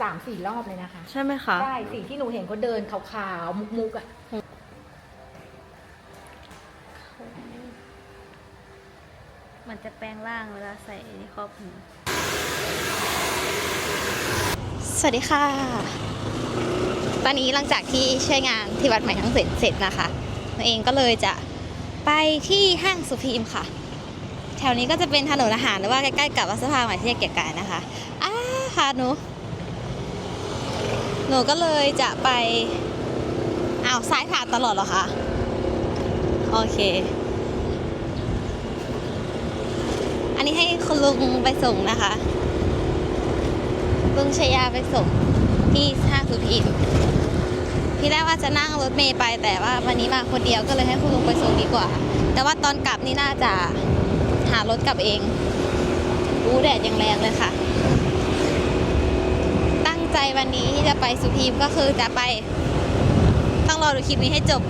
สามสี่รอบเลยนะคะ ใช่ไหมคะใช่สิ่งที่หนูเห็นเขาเดินขาวๆ มุกๆอะมันจะแปลงร่างเวลาใส่ครอบหัวสวัสดีค่ะ ตอนนี้หลังจากที่ช่วยงานที่วัดใหม่ทั้งเสร็จเสร็จนะคะตัวเองก็เลยจะไปที่ห้างสุพีมค่ะ แถวนี้ก็จะเป็นถนนอาหารหรือว่าใกล้ๆกับวัดสภาใหม่ที่เกียรติกายนะคะอ้าค่ะหนู หนูก็เลยจะไปอ้าวซ้ายผ่านตลอดเหรอคะโอเค อันนี้ให้คุณลุงไปส่งนะคะลุงชยาไปส่งที่ห้างสุพีมพี่แรกว่าจะนั่งรถเมย์ไปแต่ว่าวันนี้มาคนเดียวก็เลยให้คุณลุงไปส่งดีกว่า แต่ว่าตอนกลับนี่น่าจะหารถกลับเองรู้แดดยังแรงเลยค่ะ วันนี้ที่จะไปสุพีมก็คือจะไป ต้องรอดูคลิปนี้ให้จบ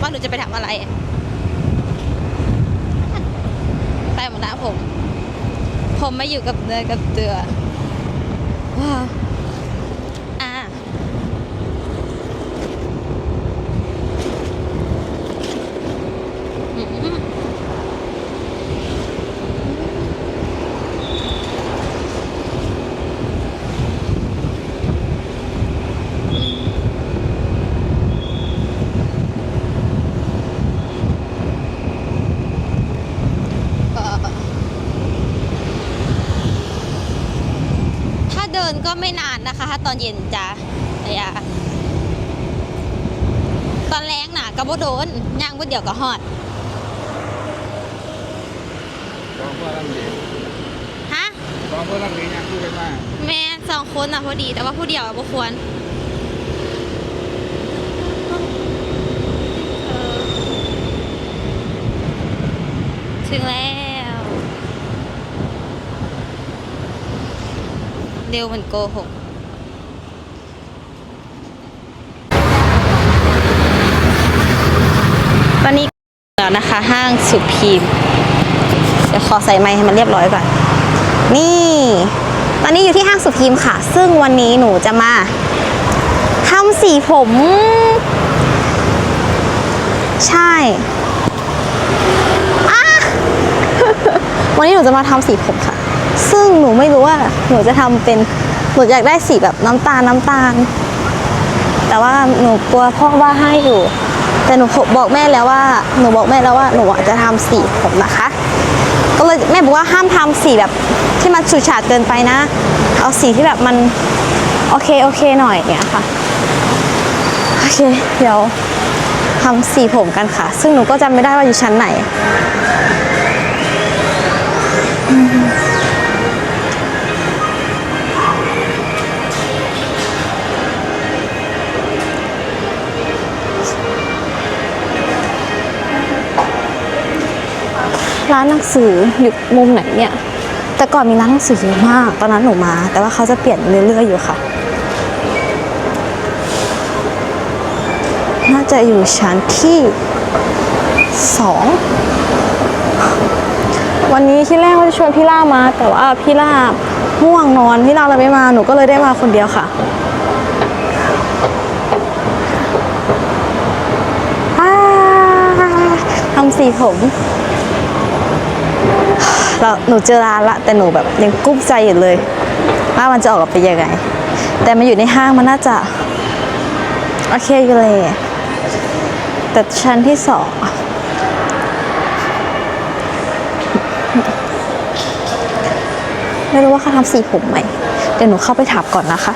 ว่าหนูจะไปทำอะไร ไปหมดแล้วผม ผมไม่อยู่กับเนื้อกับเตือว้าวอ่าอืมก็ถ้าเดินก็ไม่นานนะคะ ถ้า ตอนเย็นจะระยะตอนแรงหนากระโบโดนย่างบุดเดียวก็ฮอดสองเพื่อนรังดีฮะสองเพื่อนรังดียังคือกันมาแม่สองคนอะพอดี แต่ว่าผู้เดียวอะบ่ควรเออถึงแล้ว เร็วมันโกหก ตอนนี้แล้วนะคะห้างสุพีมเดี๋ยวขอใส่ไม้ให้มันเรียบร้อยก่อน นี่ ตอนนี้อยู่ที่ห้างสุพีมค่ะ ซึ่งวันนี้หนูจะมาทำสีผม ใช่อะวันนี้หนูจะมาทำสีผมค่ะ ซึ่งหนูไม่รู้ว่าหนูจะทำเป็น หนูอยากได้สีแบบน้ำตาลน้ำตาล แต่ว่าหนูกลัวพ่อว่าให้อยู่ แต่หนูบอกแม่แล้วว่าหนูบอกแม่แล้วว่าหนูอะจะทำสีผมนะคะ ก็เลยแม่บอกว่าห้ามทำสีแบบที่มันฉูดฉาดเกินไปนะ เอาสีที่แบบมันโอเคโอเคหน่อยเนี่ยค่ะโอเคเดี๋ยวทำสีผมกันค่ะ ซึ่งหนูก็จำไม่ได้ว่าอยู่ชั้นไหน ร้านหนังสืออยู่มุมไหนเนี่ย แต่ก่อนมีร้านหนังสือเยอะมาก ตอนนั้นหนูมา แต่ว่าเขาจะเปลี่ยนเรื่อยๆอยู่ค่ะ น่าจะอยู่ชั้นที่สองวันนี้ที่แรกว่าจะชวนพี่ล่ามา แต่ว่าพี่ล่าง่วงนอนพี่ล่าเลยไม่มาหนูก็เลยได้มาคนเดียวค่ะอ่าทำสีผม เราหนูเจอร้านละแต่หนูแบบยังกุ้มใจอยู่เลย ว่ามันจะออกมาเป็นยังไง แต่มาอยู่ในห้างมันน่าจะโอเคอยู่เลย แต่ชั้นที่สองไม่รู้ว่าเขาทำสีผมไหมเดี๋ยวหนูเข้าไปถามก่อนนะคะ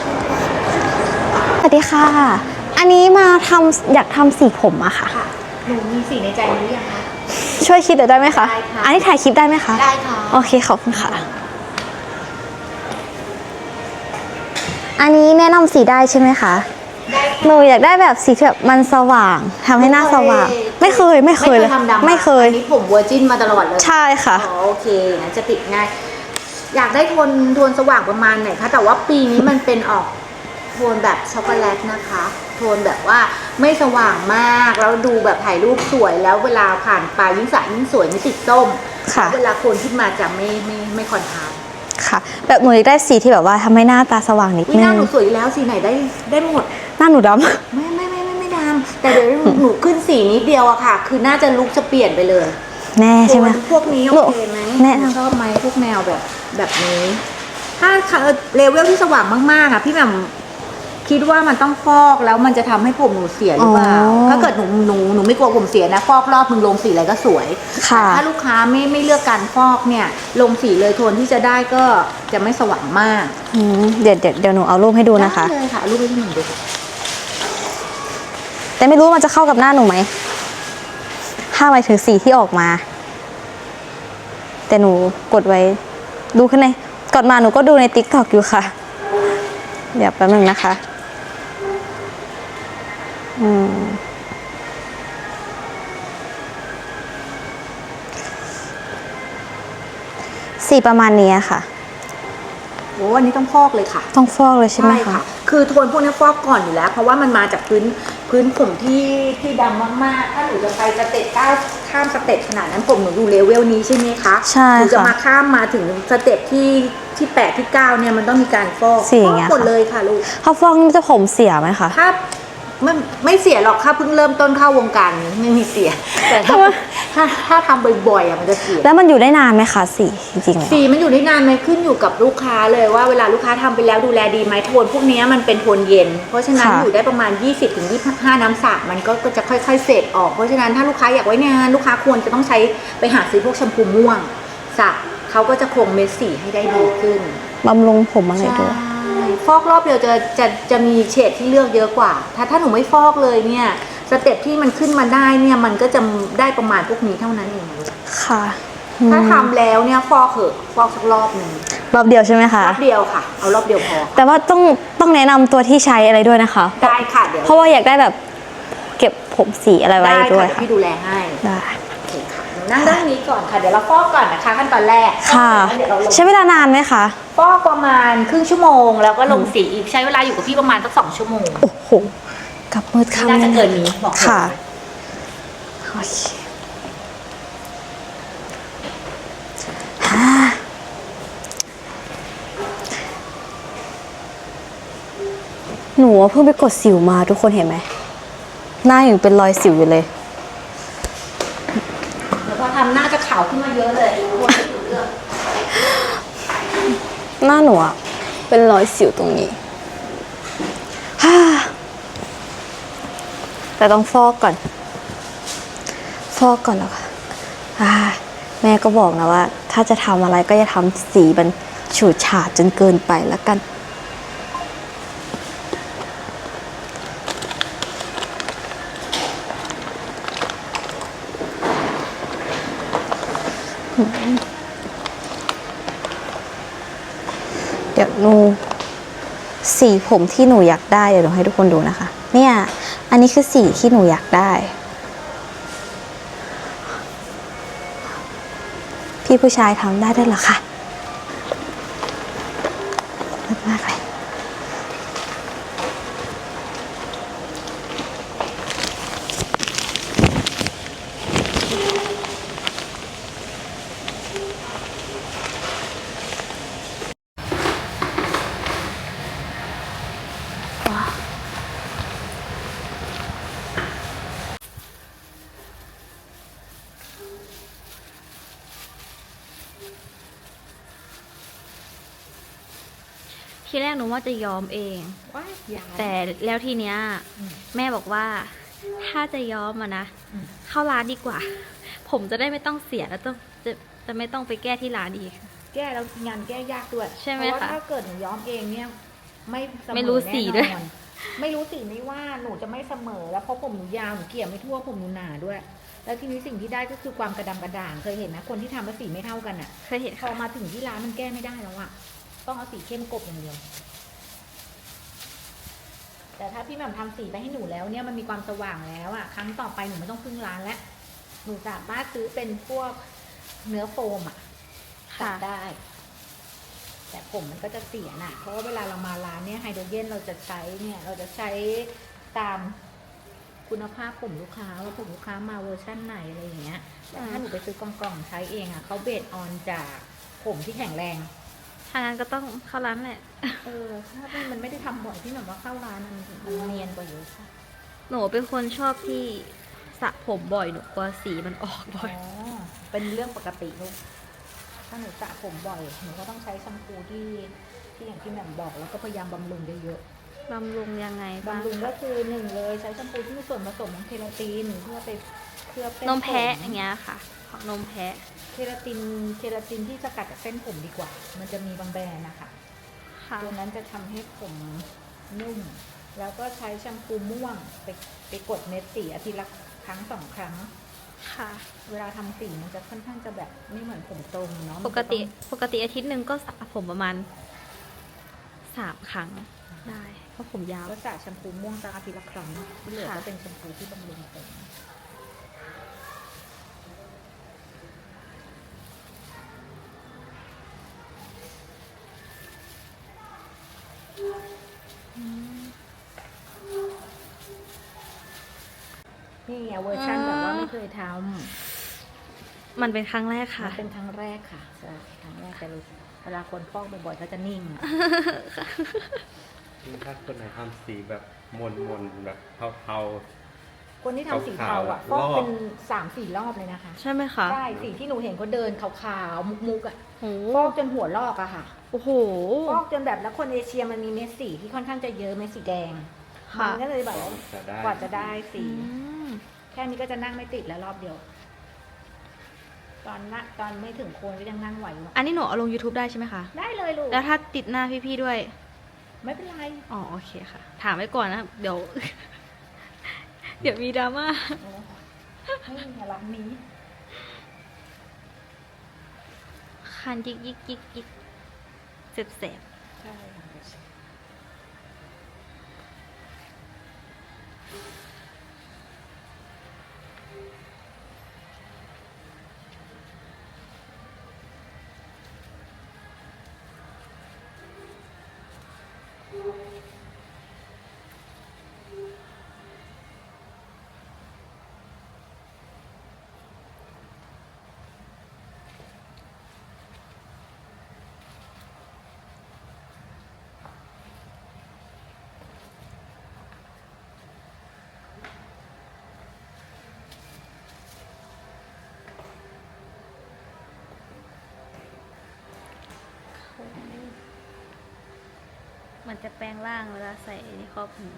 สวัสดีค่ะ อันนี้มาทำอยากทำสีผมอะค่ะ หนูมีสีในใจหรือยังคะ ช่วยคิดหน่อยได้ไหมคะ ได้ค่ะ อันนี้ถ่ายคลิปได้ไหมคะ ได้ค่ะ โอเคขอบคุณค่ะ อันนี้แนะนำสีได้ใช่ไหมคะ ได้ค่ะ หนูอยากได้แบบสีที่แบบมันสว่างทำให้หน้าสว่าง ไม่เคยไม่เคยเลยทำดำไม่เคย อันนี้ผมเวอร์จินมาตลอดเลยใช่ค่ะ อ๋อโอเคงั้นจะติดง่าย อยากได้โทนโทนสว่างประมาณไหนคะ แต่ว่าปีนี้มันเป็นออกโทนแบบช็อกโกแลตนะคะ โทนแบบว่า ไม่สว่างมากแล้วดูแบบถ่ายรูปสวยแล้วเวลาผ่านไปยิ่งสระยิ่งสวยไม่ติดส้มค่ะ เวลาโคนขึ้นมาจะไม่ไม่ไม่คอนทราสต์ค่ะ แบบหนูอยากได้สีที่แบบว่าทำให้หน้าตาสว่างนิดวินึหน้างหนูสวยอยู่แล้วสีไหนได้ได้หมด หน้าหนูดไม่ไม่ไม่ไม่ไม่ดำแต่เดี๋ยวหนูขึ้นสีนิดเดียวอะค่ะ คือน่าจะลุกจะเปลี่ยนไปเลยำแน่ใช่ไหมโทนพวกนี้โอเคไหมแนะนำ ชอบไหมพวกแนวแบบแบบนี้ ถ้าเลเวลที่สว่างมากๆอะพี่แบบ คิดว่ามันต้องฟอกแล้วมันจะทำให้ผมหนูเสียหรือเปล่า อ๋อถ้าเกิดหนูหนูหนูไม่กลัวผมเสียนะฟอกรอบมึงลงสีอะไรก็สวยค่ะ แต่ถ้าลูกค้าไม่ไม่เลือกการฟอกเนี่ย ลงสีเลยโทนที่จะได้ก็จะไม่สว่างมากอืมเดี๋ยวเดี๋ยวเดี๋ยวหนูเอารูปให้ดูนะคะ ได้เลยค่ะรูปให้พี่หนึ่งดูแต่ไม่รู้ว่ามันจะเข้ากับหน้าหนูไหม ถ้าหมายถึงสีที่ออกมา แต่หนูกดไว้ ดูข้างในก่อนมาหนูก็ดูในติ๊กต็อกอยู่ค่ะ เดี๋ยวแป๊บนึงนะคะ อืมสีประมาณนี้ค่ะ โอ้อันนี้ต้องฟอกเลยค่ะต้องฟอกเลยใช่ไหมคะ คือโทนพวกนี้ฟอกก่อนอยู่แล้ว เพราะว่ามันมาจากพื้นพื้นผมที่ที่ดำมากๆ ถ้าหนูจะไปสเต็ปก้าวข้ามสเต็ปขนาดนั้นผมหนูอยู่เลเวลนี้ใช่ไหมคะใช่หนูจะค่ะมาข้ามมาถึงสเต็ปที่ที่แปดที่เก้าเนี่ยมันต้องมีการฟอกสีอย่างเงี้ยฟอกหมดค่ะเลยค่ะลูก เขาฟอกนี่มันจะผมเสียไหมคะ ถ้า ไม่ไม่เสียหรอกถ้าเพิ่งเริ่มต้นเข้าวงการนี้ไม่มีเสีย แต่ถ้าถ้าถ้าทำบ่อยๆอะมันจะเสีย แล้วมันอยู่ได้นานไหมคะสีจริงๆแล้ว สีมันอยู่ได้นานไหมขึ้นอยู่กับลูกค้าเลยว่าเวลาลูกค้าทำไปแล้วดูแลดีไหมโทนพวกนี้มันเป็นโทนเย็น เพราะฉะนั้นค่ะ อยู่ได้ประมาณ 20-25ถึง25น้ำสระมันก็ก็จะค่อยๆเฟดออกเพราะฉะนั้นถ้าลูกค้าอยากไว้นานลูกค้าควรจะต้องใช้ไปหาซื้อพวกแชมพูม่วงสระเขาก็จะคงเม็ดสีให้ได้ดีขึ้น บำรุงผมอะไรใช่ด้วย ฟอกรอบเดียวจะจะจะมีเฉดที่เลือกเยอะกว่า ถ้าถ้าหนูไม่ฟอกเลยเนี่ยสเต็ปที่มันขึ้นมาได้เนี่ยมันก็จะได้ประมาณพวกนี้เท่านั้นเองค่ะถ้าอืมทำแล้วเนี่ยฟอกเหอะฟอกสักรอบหนึ่งรอบเดียวใช่ไหมคะรอบเดียวค่ะ เอารอบเดียวพอ แต่ว่าต้องต้องแนะนำตัวที่ใช้อะไรด้วยนะคะ ได้ค่ะเดี๋ยวเพราะว่าอยากได้แบบ เก็บผมสีอะไรไว้ได้ด้วยค่ะค่ะพี่ดูแลให้ได้โอเคค่ะห นูนั่งด้านนี้ก่อนค่ะ เดี๋ยวเราฟอกก่อนนะคะขั้นตอนแรกค่ะฟอกเสร็จแล้วเดี๋ยวเราลงใช้เวลานานไหมคะ ฟอกประมาณครึ่งชั่วโมง แล้วก็ลงสีอีกใช้เวลาอยู่กับพี่ประมาณสักสองชั่วโมงโอ้โหกลับมืดไม่ค่ำน่าจะเกินนี้บอกเลยค่ะ โอเคฮ่าหนูเพิ่งไปกดสิวมาทุกคนเห็นไหม หน้าอยู่เป็นรอยสิวอยู่เลย แล้วพอทำหน้าวขึ้นมาเยอะเลยทุกคนไม่รู้เรื่องหน้าหนูอะเป็นรอยสิวตรงนี้ฮ่าแต่ต้องฟอกก่อน ฟอกก่อนแล้วค่ะอ่าแม่ก็บอกนะว่า ถ้าจะทำอะไรก็อย่าทำสีมันฉูดฉาดจนเกินไปแล้วกัน เดี๋ยวหนู สีผมที่หนูอยากได้เดี๋ยวหนูให้ทุกคนดูนะคะ เนี่ย อันนี้คือสีที่หนูอยากได้ พี่ผู้ชายทำได้ด้วยหรอคะ ทีแรกหนูว่าจะยอมเอง ว้ายยาแต่แล้วทีเนี้ยอืมแม่บอกว่า ถ้าจะยอมอะนะอืม เข้าร้านดีกว่า ผมจะได้ไม่ต้องเสียแล้วต้องจะจะไม่ต้องไปแก้ที่ร้านอีก แก้แล้วงานแก้ยากด้วยใช่ไหมเพราะว่าคะถ้าเกิดหนูย้อมเองเนี่ย ไม่เสมอไม่รู้สีด้วย แน่นอนไม่รู้สีไม่ว่าหนูจะไม่เสมอ แล้วเพราะผมหนูยาวหนูเกี่ยไม่ทั่วผมหนูหนาด้วย แล้วทีนี้สิ่งที่ได้ก็คือความกระดำกระด่างเคยเห็นนะคนที่ทำแล้วสีไม่เท่ากันอะเคยเห็นพค่ะอมาถึงที่ร้านมันแก้ไม่ได้แล้วอะ ต้องเอาสีเข้มกบอย่างเดียว แต่ถ้าพี่แหม่มทำสีไปให้หนูแล้วเนี่ยมันมีความสว่างแล้วอะครั้งต่อไปหนูไม่ต้องพึ่งร้านแล้วหนูสามารถซื้อเป็นพวกเนื้อโฟมอะตัดได้ แต่ผมมันก็จะเสียน่ะ เพราะว่าเวลาเรามาร้านเนี่ยไฮโดรเจนเราจะใช้เนี่ย เราจะใช้ตามคุณภาพผมลูกค้าว่าผมลูกค้ามาเวอร์ชั่นไหนอะไรอย่างเงี้ยแต่ถ้าหนูไปซื้อกล่องๆใช้เองอะเขาเบสออนจากผมที่แข็งแรง ทางนั้นก็ต้องเข้าร้านแหละ เออถ้ามันไม่ได้ทำบ่อยที่แบบว่าเข้าร้านมันมันเนียนกว่าเยอะค่ะหนูเป็นคนชอบที่สระผมบ่อยหนูกลัวสีมันออกบ่อยอ๋อเป็นเรื่องปกติลูกถ้าหนูสระผมบ่อยหนูก็ต้องใช้แชมพูที่ที่อย่างที่แหม่มบอกแล้วก็พยายามบำรุงเยอะบำรุงยังไงๆบ้างบำรุงก็คือหนึ่งเลยใช้แชมพูที่มีส่วนผสมของเคราตินเพื่อไปเคลือบเส้นมแพะผ อย่างเงี้ยค่ะ ของนมแพะ เคราตินเคราตินที่สกัดจากเส้นผมดีกว่า มันจะมีบางแบรนด์นะคะค่ะตัวนั้นจะทำให้ผมนุ่ม แล้วก็ใช้แชมพูม่วงไปไปกดเม็ดสีอาทิตย์ละครั้งสองครั้ง ค่ะ เวลาทำสีมันจะค่อนข้างจะแบบไม่เหมือนผมตรงเนาะ ปกติปกติอาทิตย์หนึ่งก็สระผมประมาณสามครั้งได้ เพราะผมยาว ก็สระแชมพูม่วงสักอาทิตย์ละครั้งที่เหลือค่ะก็เป็นแชมพูที่บำรุงผม เวอร์ชันแบบว่าไม่เคยทำมันเป็นครั้งแรกมัค่ะนเป็นครั้งแรกค่ะใช่ครั้งแรกแต่รู้เวลาคนฟอกบ่อยๆก็จะนิ่งอะยิ่งถ้าคนไหนทำสีแบบมนมนๆแบบเทา คนที่ทำสีเทาอะฟขาวอกๆรอบเป็นสามสี่รอบเลยนะคะใช่ไหมคะใช่สีที่หนูเห็นเขาเดินขาวๆมุกๆอะโอ้ฟอกจนหัวลอกอะค่ะ โอ้โห ฟอกจนแบบแล้วคนเอเชียมันมีเม็ดสีที่ค่อนข้างจะเยอะเม็ดสีแดงค่ะ มันก็เลยแบบว่าๆจะได้กว่าจะได้สี อืม แค่นี้ก็จะนั่งไม่ติดแล้วรอบเดียว ตอนนะตอนไม่ถึงโคนก็ยังนั่งไหวอยู่อันนี้หนูเอาลง YouTube ได้ใช่ไหมคะ ได้เลยลูก แล้วถ้าติดหน้าพี่ๆด้วย ไม่เป็นไร อ๋อโอเคค่ะ ถามไว้ก่อนนะ เดี๋ยว เดี๋ยวมีดราม่าโอ้ไม่มีร้านนี้ คันยิกยิกยิกยิกเจ็บแสบใช่ มันจะแปลงร่างเวลาใส่ในครอบหู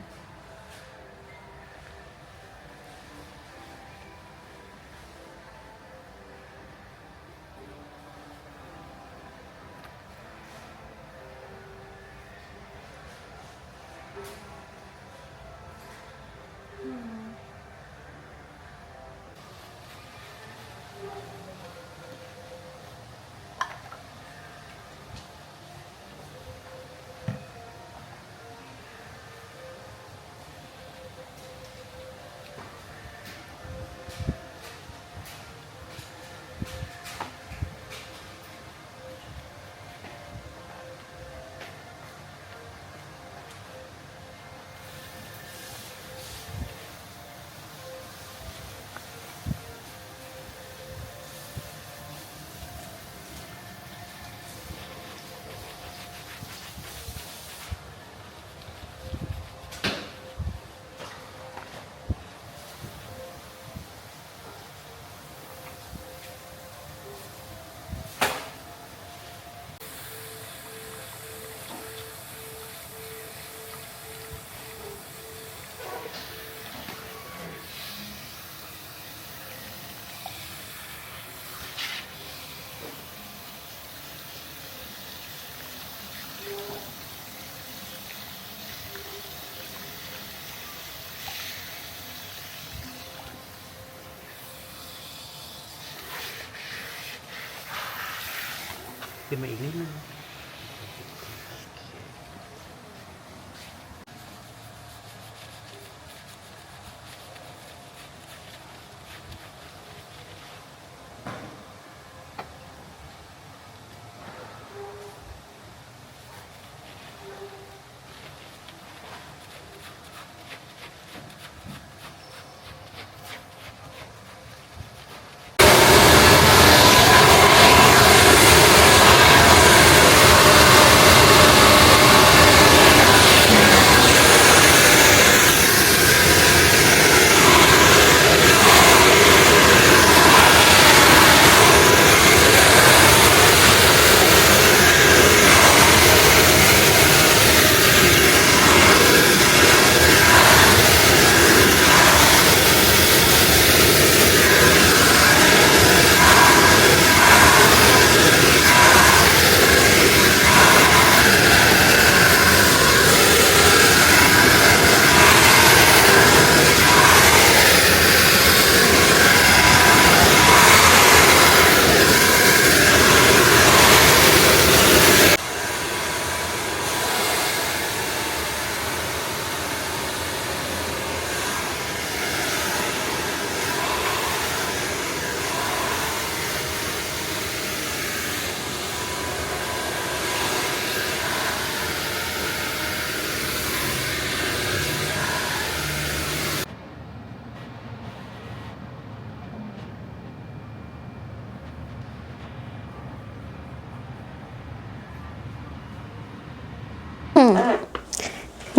ขึ้น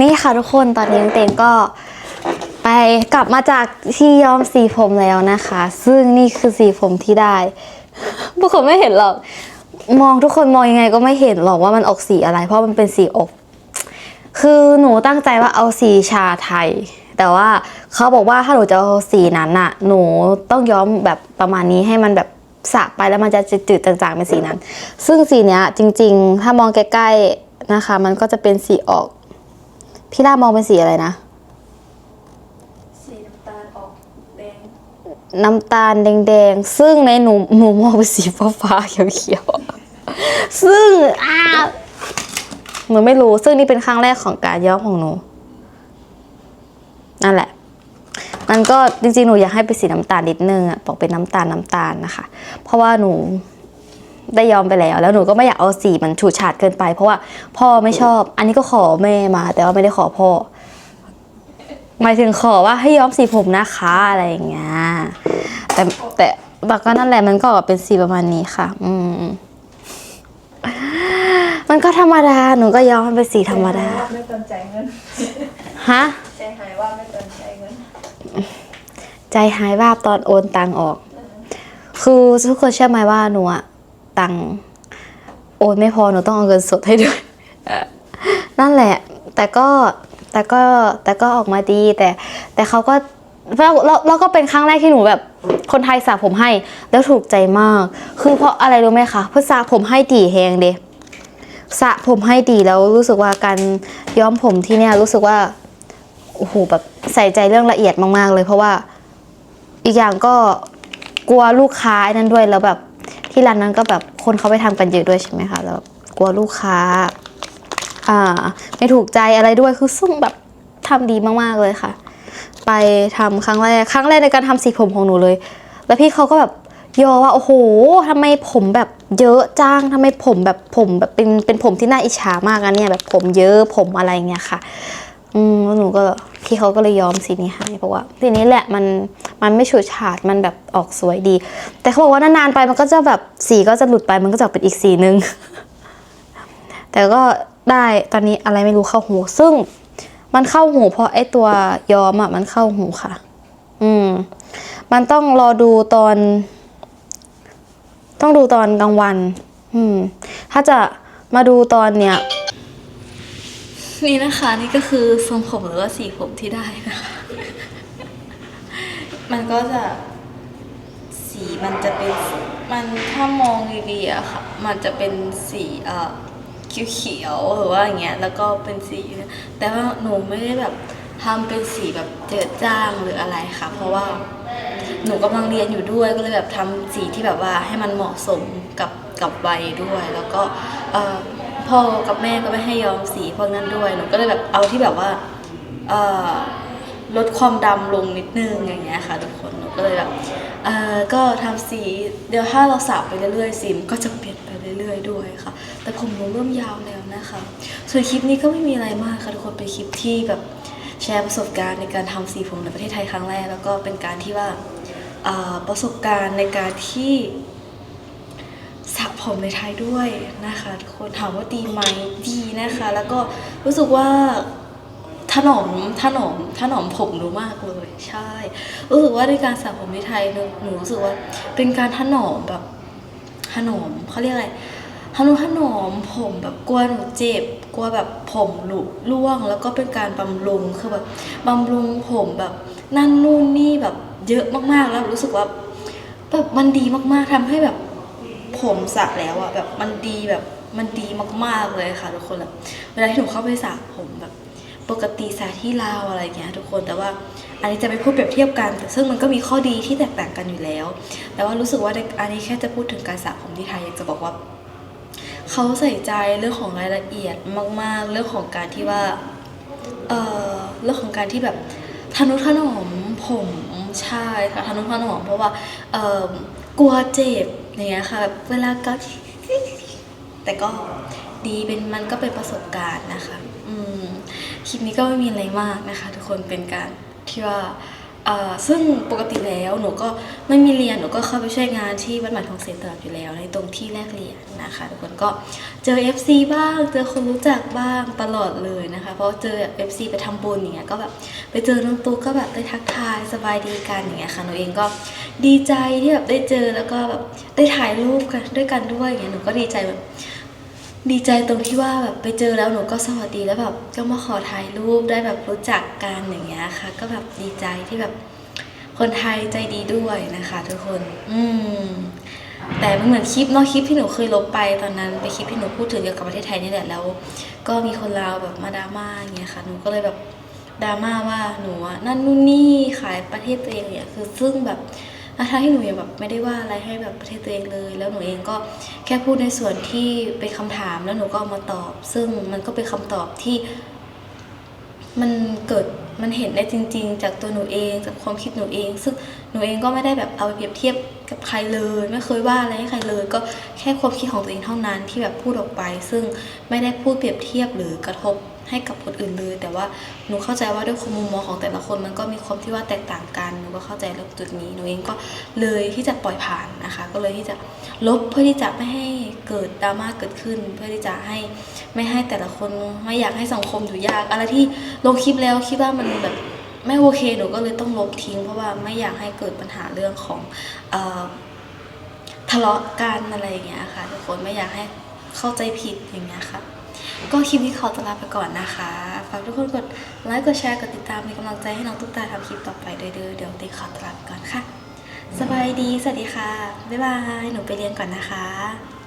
นี่ค่ะทุกคนตอนนี้เตงก็ไปกลับมาจากที่ย้อมสีผมแล้วนะคะ ซึ่งนี่คือสีผมที่ได้พวกคนไม่เห็นหรอก มองทุกคนมองยังไงก็ไม่เห็นหรอกว่ามันออกสีอะไร เพราะมันเป็นสีอก คือหนูตั้งใจว่าเอาสีชาไทย แต่ว่าเขาบอกว่าถ้าหนูจะเอาสีนั้นน่ะ หนูต้องย้อมแบบประมาณนี้ให้มันแบบสระไปแล้วมันจะจืดๆจางๆเป็นสีนั้น ซึ่งสีเนี้ยจริง ๆ ถ้ามองใกล้ๆนะคะ มันก็จะเป็นสีออก พี่ล่ามองเป็นสีอะไรนะ สีน้ำตาลออกแดงน้ำตาลแดงๆ ซึ่งในหนูหนูมองเป็นสีฟ้าๆเขียวๆ ซึ่งอ้าหนูไม่รู้ ซึ่งนี่เป็นครั้งแรกของการย้อมของหนู นั่นแหละ มันก็จริงๆ หนูอยากให้เป็นสีน้ำตาลนิดนึงอะบอกเป็นน้ำตาลน้ำตาลนะคะ เพราะว่าหนู ได้ยอมไปแล้ว แล้วหนูก็ไม่อยากเอาสีมันฉูดฉาดเกินไป เพราะว่าพ่อไม่ชอบ อันนี้ก็ขอแม่มา แต่ว่าไม่ได้ขอพ่อ หมายถึงขอว่าให้ย้อมสีผมนะคะอะไรอย่างเงี้ย แต่แต่บักก็นั่นแหละมันก็ออกเป็นสีประมาณนี้ค่ะ อืม มันก็ธรรมดา หนูก็ย้อมมันเป็นสีธรรมดา ไม่เติมใจเงินฮะ ใจหายว่าไม่เติมใจเงิน ใจหายว่าบตอนโอนตังออก คือทุกคนเชื่อไหมว่าหนูอะ ตังโอนไม่พอหนูต้องเอาเงินสดให้ด้วย นั่นแหละ แต่ก็แต่ก็แต่ก็ออกมาดีแต่ แต่เขาก็แล้วแล้วแล้วก็เป็นครั้งแรกที่หนูแบบคนไทยสระผมให้ แล้วถูกใจมาก คือเพราะอะไรรู้ไหมคะเพราะสระผมให้ดีแฮงเดสระผมให้ดีแล้วรู้สึกว่าการย้อมผมที่เนี่ยรู้สึกว่าโอ้โหแบบใส่ใจเรื่องละเอียดมาก ๆ เลย เพราะว่าอีกอย่างก็กลัวลูกค้าไอ้นั้นด้วยแล้วแบบ ที่ร้านนั้นก็แบบคนเขาไปทำกันเยอะด้วยใช่ไหมคะแล้วกลัวลูกค้าอ่าไม่ถูกใจอะไรด้วยคือซึ่งแบบทำดีมากๆเลยค่ะ ไปทำครั้งแรกครั้งแรกในการทำสีผมของหนูเลย แล้วพี่เขาก็แบบยอว่าโอ้โหทำไมผมแบบเยอะจังทำไมผมแบบผมแบบเป็นเป็นผมที่น่าอิจฉามากนะเนี่ยแบบผมเยอะผมอะไรเงี้ยค่ะ อืมแล้วหนูก็พี่เขาก็เลยยอมสีนี้ให้เพราะว่าสีนี้แหละมันมันไม่ฉูดฉาดมันแบบออกสวยดี แต่เขาบอกว่านานๆไปมันก็จะแบบสีก็จะหลุดไปมันก็จะเป็นอีกสีหนึ่งแต่ก็ได้ตอนนี้อะไรไม่รู้เข้าหู ซึ่งมันเข้าหูเพราะไอ้ตัวยอมอะมันเข้าหูค่ะ อืม มันต้องรอดูตอน ต้องดูตอนกลางวัน อืม ถ้าจะมาดูตอนเนี้ย นี่นะคะนี่ก็คือทรงผมหรือว่าสีผมที่ได้นะคะมันก็จะสีมันจะเป็นมันถ้ามองดีๆอะค่ะ มันจะเป็นสีเอ่อเขียวๆหรือว่าอย่างเงี้ยแล้วก็เป็นสี แต่ว่าหนูไม่ได้แบบทำเป็นสีแบบเจิดจ้างหรืออะไรค่ะ เพราะว่าหนูกำลังเรียนอยู่ด้วยก็เลยแบบทำสีที่แบบว่าให้มันเหมาะสมกับกับวัยด้วย แล้วก็เอ่อ พ่อกับแม่ก็ไม่ให้ย้อมสีพวกนั้นด้วยหนูก็เลยแบบเอาที่แบบว่าเออลดความดำลงนิดนึงอย่างเงี้ยค่ะทุกคนหนูก็เลยแบบเอ่อก็ทำสีเดี๋ยวถ้าเราสระไปเรื่อยๆสีมันก็จะเปลี่ยนไปเรื่อยๆด้วยค่ะ แต่ผมหนูเริ่มยาวแล้วนะคะส่วนคลิปนี้ก็ไม่มีอะไรมากค่ะทุกคนเป็นคลิปที่แบบแชร์ประสบการณ์ในการทำสีผมในประเทศไทยครั้งแรก แล้วก็เป็นการที่ว่าประสบการณ์ในการที่ ระผมในไทยด้วยนะคะทุกคนถามว่าดีไหมดีนะคะ แล้วก็รู้สึกว่าถนอมถนอมถนอมผมหนูมากเลย ใช่ รู้สึกว่าในการสระผมในไทยหนูหนูรู้สึกว่าเป็นการถนอมแบบถนอมเขาเรียกอะไรถนอมถนอมผมแบบกลัวหนูเจ็บกลัวแบบผมหลุดร่วง แล้วก็เป็นการบำรุงคือแบบบำรุงผมแบบนั่นนู่นนี่แบบเยอะมากๆแล้วรู้สึกว่าแบบมันดีมากๆทำให้แบบ ผมสระแล้วอะแบบมันดีแบบมันดีมากๆเลยค่ะ ทุกคนแบบเวลาที่หนูเข้าไปสระผมแบบ ปกติสระที่ลาวอะไรเงี้ยทุกคนแต่ว่าอันนี้จะไม่พูดเปรียบเทียบกัน ซึ่งมันก็มีข้อดีที่แตกต่างกันอยู่แล้ว แต่ว่ารู้สึกว่าอันนี้แค่จะพูดถึงการสระผมที่ไทยอยากจะบอกว่าเขาใส่ใจเรื่องของรายละเอียดมาก ๆ เรื่องของการที่ว่าเอ่อเรื่องของการที่แบบทนุถนอมผมใช่ค่ะทนุถนอมเพราะว่าเอ่อกลัวเจ็บ เงี้ยค่ะแบบเวลาเกาแต่ก็ดีเป็นมันก็เป็นประสบการณ์นะคะ อืมคลิปนี้ก็ไม่มีอะไรมากนะคะ ทุกคนเป็นการที่ว่า ซึ่งปกติแล้วหนูก็ไม่มีเรียนหนูก็เข้าไปช่วยงานที่วัดหม่ทองเสนตลอดอยู่แล้ว ในตรงที่แรกเรียนนะคะทุกคนก็เจอ FC บ้างเจอคนรู้จักบ้างตลอดเลยนะคะ เพราะเจอ FC ไปทำบุญอย่างเงี้ยก็แบบไปเจอน้องตุ๊กก็แบบได้ทักทายสบายดีกันอย่างเงี้ยค่ะหนูเองก็ดีใจที่แบบได้เจอแล้วก็แบบได้ถ่ายรูปกันด้วยกันด้วยอย่างเงี้ยหนูก็ดีใจแบบ ดีใจตรงที่ว่าแบบไปเจอแล้วหนูก็สวัสดีแล้วแบบก็มาขอถ่ายรูปได้แบบรู้จักกันอย่างเงี้ยค่ะ ก็แบบดีใจที่แบบคนไทยใจดีด้วยนะคะ ทุกคน อืมแต่มันเหมือนคลิปเนาะคลิปที่หนูเคยลบไปตอนนั้นเป็นคลิปที่หนูพูดถึงเกี่ยวกับประเทศไทยนี่แหละแล้ว ก็มีคนลาวแบบมาดราม่าอย่างเงี้ยค่ะหนูก็เลยแบบดราม่าว่าหนูอะนั่นนู่นนี่ขายประเทศตัวเองเนี่ยคือซึ่งแบบ ทั้งที่หนูยังแบบไม่ได้ว่าอะไรให้แบบประเทศตัวเองเลย แล้วหนูเองก็แค่พูดในส่วนที่เป็นคำถามแล้วหนูก็เอามาตอบ ซึ่งมันก็เป็นคำตอบที่ มันเกิดมันเห็นได้จริง ๆ จากตัวหนูเองจากความคิดหนูเอง ซึ่งหนูเองก็ไม่ได้แบบเอาไปเปรียบเทียบกับใครเลย ไม่เคยว่าอะไรให้ใครเลย ก็แค่ความคิดของตัวเองเท่านั้นที่แบบพูดออกไป ซึ่งไม่ได้พูดเปรียบเทียบหรือกระทบ ให้กับคนอื่นเลย แต่ว่าหนูเข้าใจว่าด้วยความมุมมองของแต่ละคนมันก็มีความที่ว่าแตกต่างกันหนูก็เข้าใจเรื่องจุดนี้หนูเองก็เลยที่จะปล่อยผ่านนะคะ ก็เลยที่จะลบเพื่อที่จะไม่ให้เกิดดราม่าเกิดขึ้น เพื่อที่จะให้ไม่ให้แต่ละคนไม่อยากให้สังคมอยู่ยาก อะไรที่ลงคลิปแล้วคิดว่ามันแบบไม่โอเคหนูก็เลยต้องลบทิ้ง เพราะว่าไม่อยากให้เกิดปัญหาเรื่องของอทะเลาะกันอะไรอย่างเงี้ยค่ะทุกคนไม่อยากให้เข้าใจผิดอย่างเงี้ยค่ะ ก็คลิปนี้ขอตลาไปก่อนนะคะ ฝากทุกคนกดไลค์ กดแชร์ กดติดตามเป็นกำลังใจให้น้องตุ๊กตาทำคลิปต่อไปเด้อๆเดี๋ยวติขอตลาไปก่อนค่ะ สบายดี สวัสดีค่ะ บ๊ายบาย หนูไปเรียนก่อนนะคะ